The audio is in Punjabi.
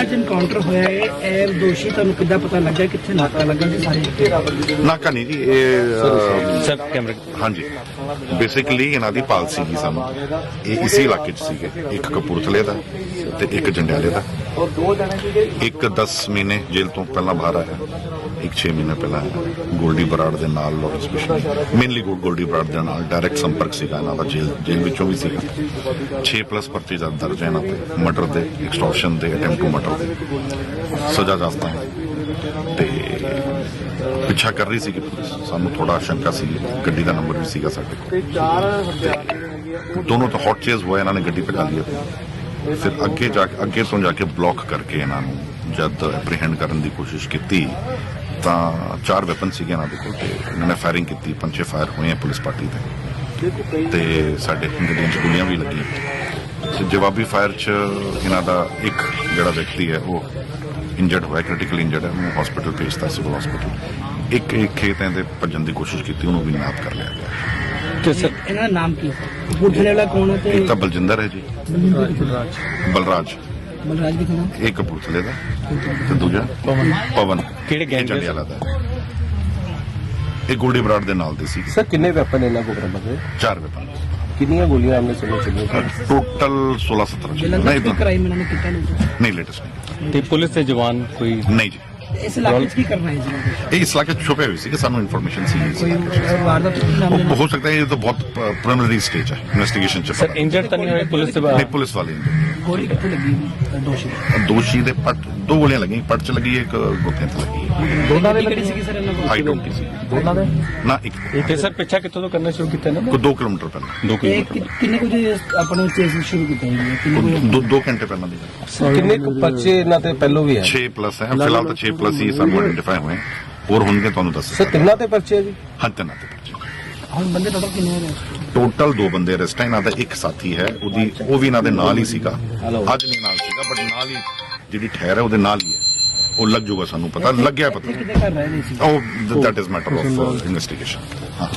ਅੱਜ ਐਨਕਾਊਂਟਰ ਹੋਇਆ ਹੈ ਇਹ ਦੋਸ਼ੀ ਤੁਹਾਨੂੰ ਕਿੱਦਾਂ ਪਤਾ ਲੱਗਾ ਕਿੱਥੇ ਨਾਕਾ ਲੱਗਾ ਸੀ ਸਾਰੇ ਨਾਕਾ ਨਹੀਂ ਜੀ ਇਹ ਅਹ, ਸਰ ਕੈਮਰੇ ਹਾਂਜੀ। ਬੇਸਿਕਲੀ ਇਹਨਾਂ ਦੀ ਪਾਲਸੀ ਸੀ ਸਾਨੂੰ। ਇਹ ਇਸੇ ਇਲਾਕੇ 'ਚ ਸੀਗੇ। ਇੱਕ ਕਪੂਰਥਲੇ ਦਾ ਤੇ ਇੱਕ ਜੰਡਿਆਲੇ ਦਾ। ਇੱਕ 10 ਮਹੀਨੇ ਜੇਲ੍ਹ ਤੋਂ ਪਹਿਲਾਂ ਬਾਹਰ ਆਇਆ। ਇੱਕ 6 ਮਹੀਨੇ ਪਹਿਲਾਂ ਗੋਲਡੀ ਬਰਾੜ ਦੇ ਨਾਲ Lawrence Bishnoi mainly Goldy Brar ਦੇ ਨਾਲ ਡਾਇਰੈਕਟ ਸੰਪਰਕ ਸੀਗਾ ਇਹਨਾਂ ਦਾ, ਜੇਲ੍ਹ ਜੇਲ੍ਹ ਵਿੱਚੋਂ ਵੀ ਸੀਗਾ। 6 ਪਲੱਸ ਪਰਚੇ ਜਦ ਦਰਜ ਹੈ ਇਹਨਾਂ ਤੇ ਮਰਡਰ ਦੇ ਐਕਸਟੋਰਸ਼ਨ ਦੇ ਅਟੈਂਪਟ ਟੂ ਮਰਡਰ ਦੇ। ਸਜ਼ਾ ਜਾਸਤਾ ਹੈ। ਤੇ ਪਿੱਛਾ ਕਰ ਰਹੀ ਸੀ ਕਿ ਸਾਨੂੰ ਥੋੜਾ ਸ਼ੰਕਾ ਸੀ, ਗੱਡੀ ਦਾ ਨੰਬਰ ਵੀ ਸੀਗਾ ਸਾਡੇ ਕੋਲ। ਦੋਨੋਂ ਤਾਂ ਹੌਟ ਚੇਜ਼ ਹੋਏ, ਇਹਨਾਂ ਨੇ ਗੱਡੀ ਭਜਾ ਲਈ ਫਿਰ ਅੱਗੇ ਜਾ ਕੇ ਅੱਗੇ ਤੋਂ ਜਾ ਕੇ ਬਲੌਕ ਕਰਕੇ ਇਹਨਾਂ ਨੂੰ ਜਦ ਐਪਰੀਹੈਂਡ ਕਰਨ ਦੀ ਕੋਸ਼ਿਸ਼ ਕੀਤੀ ਤਾਂ ਚਾਰ ਵੈਪਨ ਸੀਗੇ ਇਹਨਾਂ ਦੇ ਕੋਲ ਤੇ ਇਹਨਾਂ ਨੇ ਫਾਇਰਿੰਗ ਕੀਤੀ ਪੰਜੇ ਫਾਇਰ ਹੋਏ ਆ ਪੁਲਿਸ ਪਾਰਟੀ ਤੇ। ਤੇ ਸਾਡੇ ਗੱਡੀਆਂ 'ਚ ਗੋਲੀਆਂ ਵੀ ਲੱਗੀਆਂ। ਤੇ ਜਵਾਬੀ ਫਾਇਰ 'ਚ ਇਹਨਾਂ ਦਾ ਇੱਕ ਜਿਹੜਾ ਵਿਅਕਤੀ ਹੈ ਉਹ ਇੰਜਰਡ ਹੋਇਆ ਕ੍ਰਿਟੀਕਲ ਇੰਜਰਡ ਹੈ ਉਹਨੂੰ ਹਸਪੀਟਲ ਭੇਜਤਾ ਸਿਵਲ ਹਸਪੀਟਲ ਇੱਕ ਇੱਕ ਖੇਤ ਦੇ ਭੱਜਣ ਦੀ ਕੋਸ਼ਿਸ਼ ਕੀਤੀ ਉਹਨੂੰ ਵੀ ਨਾਪ ਕਰ ਲਿਆ ਗਿਆ। ਤੇ ਸਰ ਇਹਨਾਂ ਦਾ ਨਾਮ ਕੀ ਹੈ? ਕਪੂਰਥਲੇ ਵਾਲਾ ਕੌਣ ਹੈ ਤੇ ਇੱਕ ਤਾਂ ਬਲਜਿੰਦਰ ਹੈ ਜੀ। ਬਲਰਾਜ ਬਲਰਾਜ। ਕਿੱਥੇ ਦਾ ਇਹ ਕਪੂਰਥਲੇ ਦਾ ਤੇ ਦੂਜਾ? ਪਵਨ। ਕਿਹੜੇ gang ਇਹ ਦੇ ਜੰਡਿਆਲਾ ਦਾ ਇਹ ਗੋਲਡੀ ਬਰਾੜ ਦੇ ਨਾਲ ਦੇ ਸੀ। ਸਰ ਕਿੰਨੇ ਵੈਪਨ ਇਹਨਾਂ ਕੋਲ ਬਰਾਮਦ ਹੋਏ? ਚਾਰ ਵੈਪਨ ਕਿੰਨੀਆਂ ਗੋਲੀਆਂ ਆਮਨੇ ਸਾਹਮਣੇ ਚੱਲੀਆਂ ਟੋਟਲ 16 17 ਜਲੰਧਰ ਨਹੀਂ ਕ੍ਰਾਈਮ ਇਹਨਾਂ ਨੇ ਕੀਤਾ ਨਹੀਂ। ਲੇਟੈਸਟ ਨਹੀਂ। ਤੇ ਪੁਲਿਸ ਦੇ ਜਵਾਨ ਕੋਈ ਨਹੀਂ ਜੀ। ਇਸ ਇਲਾਕੇ 'ਚ ਕੀ ਕਰਨਾ ਹੈ ਜੀ? ਇਹ ਇਸ ਇਲਾਕੇ 'ਚ ਛੁਪੇ ਹੋਏ ਸੀ ਕਿ ਸਾਨੂੰ ਇਨਫੋਰਮੇਸ਼ਨ ਸੀ। ਇਸ ਕੋਈ ਇਲਾਕੇ 'ਚ। ਵਾਰਦਾਤ ਕੀ ਨਾਮ ਦੇ ਉਹ ਹੋ ਸਕਦਾ ਹੈ ਇਹ ਤਾਂ ਬਹੁਤ ਪ੍ਰੀਲਿਮਿਨਰੀ ਸਟੇਜ ਹੈ ਇਨਵੈਸਟੀਗੇਸ਼ਨ ਚ ਸਰ ਪਤਾ। ਇੰਜਰਡ ਤਾਂ ਨਹੀਂ ਹੋਏ ਪੁਲਿਸ ਦੇ ਨਹੀਂ ਬਾਹਰ ਪੁਲਿਸ ਵਾਲੇ ਨੇ। ਗੋਲੀ ਕਿੱਥੇ ਲੱਗੀ ਹੈ? ਦੋਸ਼ੀ ਦੋਸ਼ੀ ਦੇ ਪੱਟ ਦੋ ਗੋਲੀਆਂ ਲੱਗੀਆਂ ਪੱਟ ਚ ਲੱਗੀ ਹੈ, ਇੱਕ ਗੁੱਟੇ ਤੇ ਲੱਗੀ। ਹੈ ਦੋਨਾਂ ਦੇ ਕਿਹੜੀ ਸੀਗੀ ਸਰ ਇਹਨਾਂ ਕੋਲ? ਹਾਈ ਡੋਂਟੀ ਸੀ। ਦੋਨਾਂ ਦੇ? ਨਾ ਇੱਕ। ਤੇ ਸਰ ਪਿੱਛਾ ਕਿੱਥੋਂ ਤੋਂ ਕਰਨਾ ਸ਼ੁਰੂ ਕੀਤਾ ਨਾ? ਕੋਈ 2 ਕਿਲੋਮੀਟਰ ਪਹਿਲਾਂ। 2 ਇਹ ਕਿਲੋਮੀਟਰ ਕਿ- ਕਿੰਨੇ ਕੁ ਜੇ ਆਪਣਾ ਚੇਸ ਸ਼ੁਰੂ ਕੀਤਾ ਜੀ? ਕਿੰਨੇ ਕੁ ਦੋ ਦੋ ਘੰਟੇ ਪਹਿਲਾਂ ਦੀ ਗੱਲ ਕਿੰਨੇ ਕੁ ਪਰਚੇ ਇਹਨਾਂ ਤੇ ਪਹਿਲੋਂ ਵੀ ਹੈ? 6 ਪਲੱਸ ਹੈ ਫਿਲਹਾਲ ਤਾਂ 6 ਪਲੱਸ ਹੀ ਸਾਨੂੰ ਆਇਡੈਂਟੀਫਾਈ ਹੋਏ। ਹੋਰ ਹੋਣਗੇ ਤੁਹਾਨੂੰ ਦੱਸ? ਸਰ ਤਿੰਨਾਂ ਤੇ ਪਰਚੇ ਹੈ ਜੀ? ਹੰਤੇ ਨਾਤੇ ਪਰਚੇ ਹੁਣ ਬੰਦੇ ਟੋਟਲ ਕਿੰਨੇ ਹੋ ਰਹੇ ਟੋਟਲ ਦੋ ਬੰਦੇ ਅਰੈਸਟ ਹੈ ਇਹਨਾਂ ਦਾ ਇੱਕ ਸਾਥੀ ਹੈ ਉਹਦੀ ਉਹ ਵੀ ਇਹਨਾਂ ਦੇ ਨਾਲ ਹੀ ਸੀਗਾ। ਅੱਜ ਨਹੀਂ ਨਾਲ ਸੀਗਾ ਬਟ ਨਾਲ ਹੀ ਜਿਹੜੀ ਠਹਿਰ ਹੈ ਉਹਦੇ ਨਾਲ ਹੀ ਹੈ। ਉਹ ਲੱਗ ਜਾਊਗਾ ਸਾਨੂੰ ਪਤਾ ਲੱਗਿਆ ਪਤਾ। ਨੇ ਉਹ that is matter of investigation ਹਾਂ।